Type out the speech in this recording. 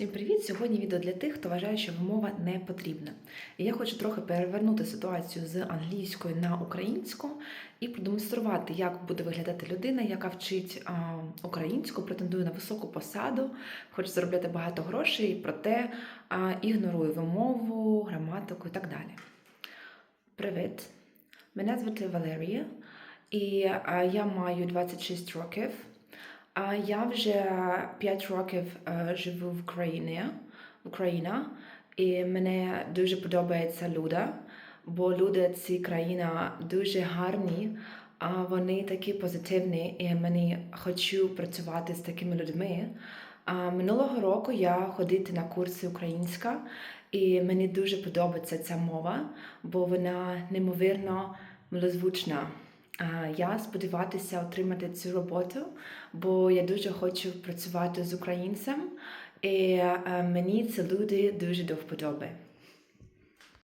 Всім привіт! Сьогодні відео для тих, хто вважає, що вимова не потрібна. І я хочу трохи перевернути ситуацію з англійської на українську і продемонструвати, як буде виглядати людина, яка вчить українську, претендує на високу посаду, хоче заробляти багато грошей, проте ігнорує вимову, граматику і так далі. Привіт! Мене звати Валерія, і я маю 26 років. Я вже 5 років е, живу в Україні, Україна, і мене дуже подобається люди, бо люди ці країна дуже гарні, а вони такі позитивні, і мені хочу працювати з такими людьми. Минулого року я ходити на курси українська, і мені дуже подобається ця мова, бо вона неймовірно милозвучна. Я сподіватися отримати цю роботу, бо я дуже хочу працювати з українцем, і е, мені ці люди дуже до вподоби.